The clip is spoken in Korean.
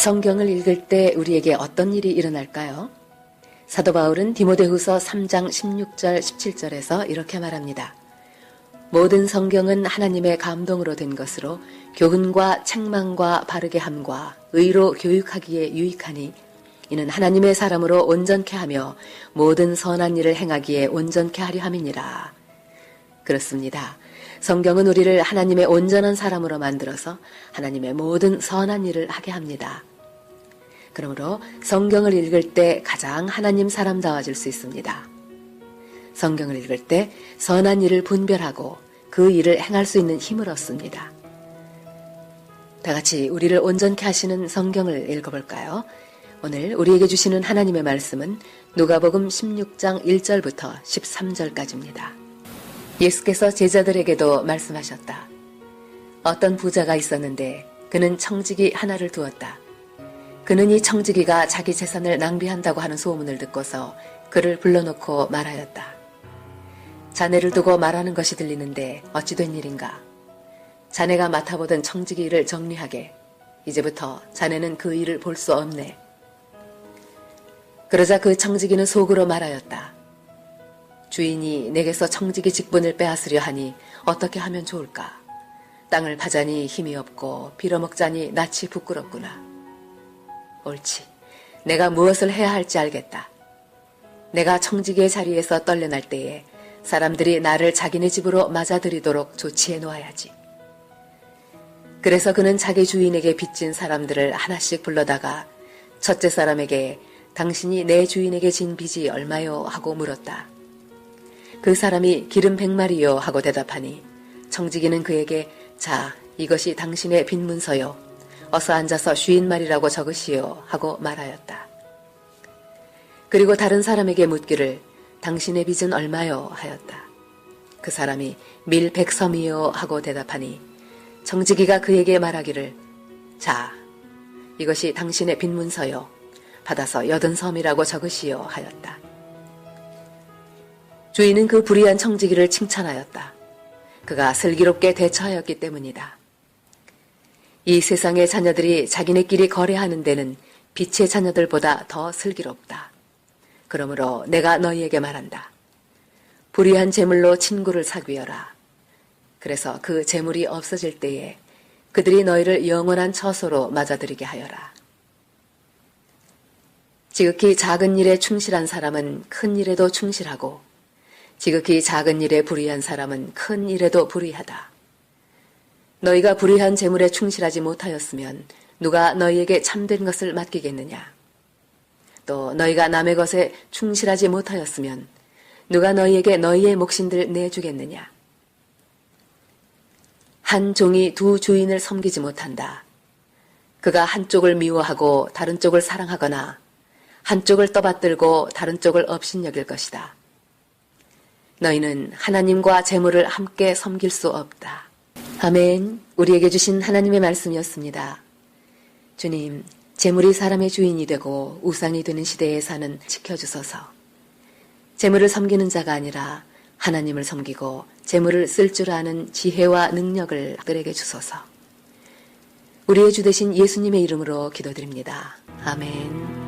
성경을 읽을 때 우리에게 어떤 일이 일어날까요? 사도 바울은 디모데후서 3장 16절 17절에서 이렇게 말합니다. 모든 성경은 하나님의 감동으로 된 것으로 교훈과 책망과 바르게 함과 의로 교육하기에 유익하니 이는 하나님의 사람으로 온전케 하며 모든 선한 일을 행하기에 온전케 하려 함이니라. 그렇습니다. 성경은 우리를 하나님의 온전한 사람으로 만들어서 하나님의 모든 선한 일을 하게 합니다. 그러므로 성경을 읽을 때 가장 하나님 사람다워질 수 있습니다. 성경을 읽을 때 선한 일을 분별하고 그 일을 행할 수 있는 힘을 얻습니다. 다 같이 우리를 온전케 하시는 성경을 읽어볼까요? 오늘 우리에게 주시는 하나님의 말씀은 누가복음 16장 1절부터 13절까지입니다. 예수께서 제자들에게도 말씀하셨다. 어떤 부자가 있었는데 그는 청지기 하나를 두었다. 그는 이 청지기가 자기 재산을 낭비한다고 하는 소문을 듣고서 그를 불러놓고 말하였다. 자네를 두고 말하는 것이 들리는데 어찌 된 일인가? 자네가 맡아보던 청지기 일을 정리하게. 이제부터 자네는 그 일을 볼 수 없네. 그러자 그 청지기는 속으로 말하였다. 주인이 내게서 청지기 직분을 빼앗으려 하니 어떻게 하면 좋을까? 땅을 파자니 힘이 없고 빌어먹자니 낯이 부끄럽구나. 옳지. 내가 무엇을 해야 할지 알겠다. 내가 청지기의 자리에서 떨려날 때에 사람들이 나를 자기네 집으로 맞아들이도록 조치해 놓아야지. 그래서 그는 자기 주인에게 빚진 사람들을 하나씩 불러다가 첫째 사람에게 당신이 내 주인에게 진 빚이 얼마요? 하고 물었다. 그 사람이 기름 백마리요 하고 대답하니 청지기는 그에게 자, 이것이 당신의 빈 문서요. 어서 앉아서 쉰 말이라고 적으시오 하고 말하였다. 그리고 다른 사람에게 묻기를 당신의 빚은 얼마요? 하였다. 그 사람이 밀 백섬이요 하고 대답하니 정지기가 그에게 말하기를 자, 이것이 당신의 빈 문서요. 받아서 여든 섬이라고 적으시오 하였다. 주인은 그 불의한 청지기를 칭찬하였다. 그가 슬기롭게 대처하였기 때문이다. 이 세상의 자녀들이 자기네끼리 거래하는 데는 빛의 자녀들보다 더 슬기롭다. 그러므로 내가 너희에게 말한다. 불의한 재물로 친구를 사귀어라. 그래서 그 재물이 없어질 때에 그들이 너희를 영원한 처소로 맞아들이게 하여라. 지극히 작은 일에 충실한 사람은 큰 일에도 충실하고 지극히 작은 일에 불의한 사람은 큰 일에도 불의하다. 너희가 불의한 재물에 충실하지 못하였으면 누가 너희에게 참된 것을 맡기겠느냐? 또 너희가 남의 것에 충실하지 못하였으면 누가 너희에게 너희의 몫인들 내주겠느냐? 한 종이 두 주인을 섬기지 못한다. 그가 한쪽을 미워하고 다른 쪽을 사랑하거나 한쪽을 떠받들고 다른 쪽을 업신여길 것이다. 너희는 하나님과 재물을 함께 섬길 수 없다. 아멘. 우리에게 주신 하나님의 말씀이었습니다. 주님, 재물이 사람의 주인이 되고 우상이 되는 시대에 사는 지켜주소서. 재물을 섬기는 자가 아니라 하나님을 섬기고 재물을 쓸 줄 아는 지혜와 능력을 그에게 주소서. 우리의 주 되신 예수님의 이름으로 기도드립니다. 아멘.